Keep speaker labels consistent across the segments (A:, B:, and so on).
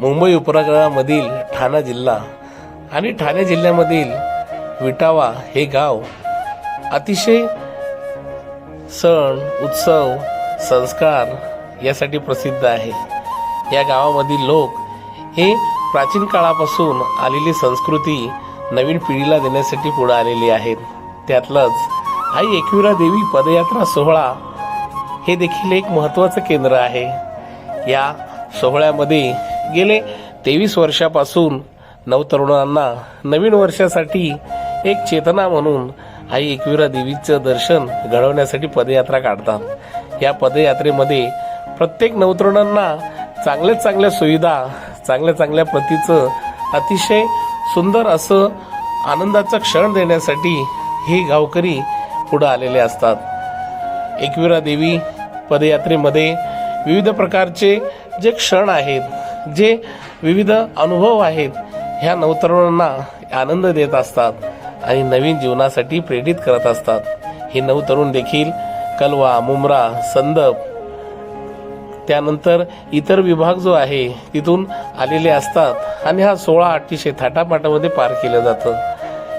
A: मुंबई उपनगरामधील ठाणा जिल्हा आणि ठाणे जिल्ह्यामधील विटावा हे गाव अतिशय सण उत्सव संस्कार यासाठी प्रसिद्ध आहे. या गावामधील लोक हे प्राचीन काळापासून आलेली संस्कृती नवीन पिढीला देण्यासाठी पुढे आलेली आहेत. त्यातलंच आई एकविरा देवी पदयात्रा सोहळा हे देखील एक महत्त्वाचं केंद्र आहे. या सोहळ्यामध्ये गेले तेवीस वर्षापासून नवतरुणांना नवीन वर्षासाठी एक चेतना म्हणून आई एकविरा देवीचं दर्शन घडवण्यासाठी पदयात्रा काढतात. या पदयात्रेमध्ये प्रत्येक नवतरुणांना चांगल्या चांगल्या सुविधा चांगल्या चांगल्या प्रतीचं अतिशय सुंदर असं आनंदाचा क्षण देण्यासाठी हे गावकरी पुढं आलेले असतात. एकविरा देवी पदयात्रेमध्ये विविध प्रकारचे जे क्षण आहेत जे विविध अनुभव आहेत ह्या नवतरुणांना आनंद देत असतात आणि नवीन जीवनासाठी प्रेरित करत असतात. हे नवतरुण देखील कलवा मुमरा संदप त्यानंतर इतर विभाग जो आहे तिथून आलेले असतात आणि हा सोळा अतिशय थाटामाटामध्ये पार केलं जातं.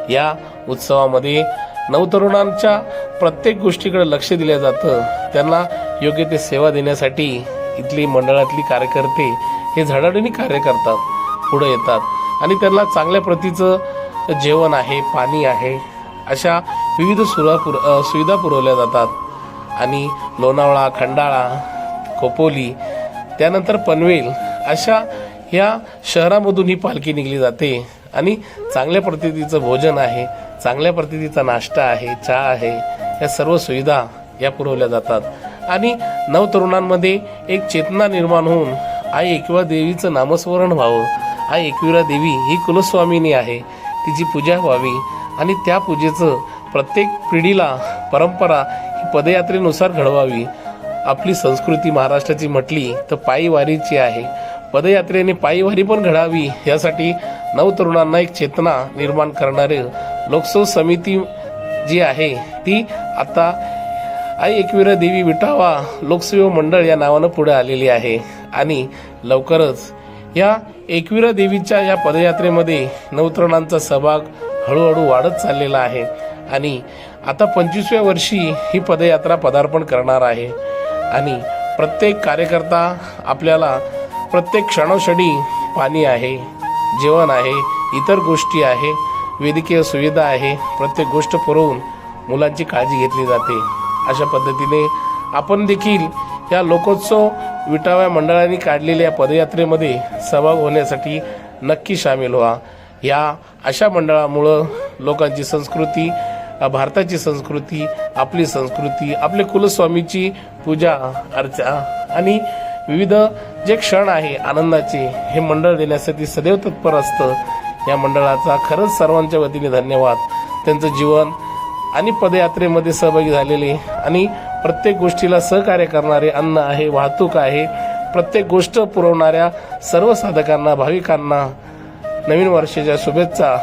A: या उत्सवामध्ये नवतरुणांच्या प्रत्येक गोष्टीकडे लक्ष दिलं जातं. त्यांना योग्य ते सेवा देण्यासाठी इथली मंडळातली कार्यकर्ते हे झडाडीने कार्य करतात पुढं येतात. आणि त्यांना चांगल्या प्रतीचं जेवण आहे पाणी आहे अशा विविध सुरा पुर सुविधा पुरवल्या जातात. आणि लोणावळा खंडाळा खोपोली त्यानंतर पनवेल अशा या शहरामधून ही पालखी निघली जाते. आणि चांगल्या पद्धतीचं भोजन आहे चांगल्या पद्धतीचा नाश्ता आहे चहा आहे या सर्व सुविधा या पुरवल्या जातात. आणि नवतरुणांमध्ये एक चेतना निर्माण होऊन आई एकविरा देवीचं नामस्मरण व्हावं. आई एकविरा देवी ही कुलस्वामिनी आहे. तिची पूजा व्हावी. आणि त्या पूजेचं प्रत्येक पिढीला परंपरा ही पदयात्रेनुसार घडवावी. आपली संस्कृती महाराष्ट्राची म्हटली तर पायीवारीची आहे. पदयात्रेने पायीवारी पण घडावी. यासाठी नवतरुणांना एक चेतना निर्माण करणारे लोकसव समिती जी आहे ती आता आई एकवीर देवी विठावा लोकसेवा मंडळ या नावानं पुढे आलेली आहे. आणि लवकरच या एकविरा देवीच्या या पदयात्रेमध्ये नवतरणांचा सहभाग हळूहळू वाढत चाललेला आहे. आणि आता पंचवीसव्या वर्षी ही पदयात्रा पदार्पण करणार आहे. आणि प्रत्येक कार्यकर्ता आपल्याला प्रत्येक क्षणोक्षणी पाणी आहे जेवण आहे इतर गोष्टी आहे वैद्यकीय सुविधा आहे प्रत्येक गोष्ट पुरवून मुलांची काळजी घेतली जाते. अशा पद्धतीने आपण देखील या लोकोत्सव विटाव्या मंडळाने काढलेल्या पदयात्रेमध्ये सहभाग होण्यासाठी नक्की सामील व्हा. या अशा मंडळामुळं लोकांची संस्कृती भारताची संस्कृती आपली संस्कृती आपले कुलस्वामीची पूजा अर्चा आणि विविध जे क्षण आहे आनंदाचे हे मंडळ देण्यासाठी सदैव तत्पर असतं. या मंडळाचा खरंच सर्वांच्या वतीने धन्यवाद. त्यांचं जीवन आणि पदयात्रेमध्ये सहभागी झालेले. आणि प्रत्येक गोष्टीला सहकार्य करणारे अन्न आहे वाहतूक आहे. प्रत्येक गोष्ट पुरवणाऱ्या सर्व साधकांना भाविकांना नवीन वर्षाच्या शुभेच्छा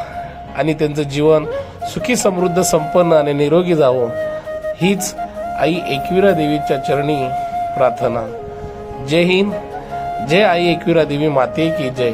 A: आणि त्यांचं जीवन सुखी समृद्ध संपन्न आणि निरोगी जावं. हीच आई एकविरा देवीच्या चरणी प्रार्थना. जय हिंद. जय आई एकविरा देवी माते की जय.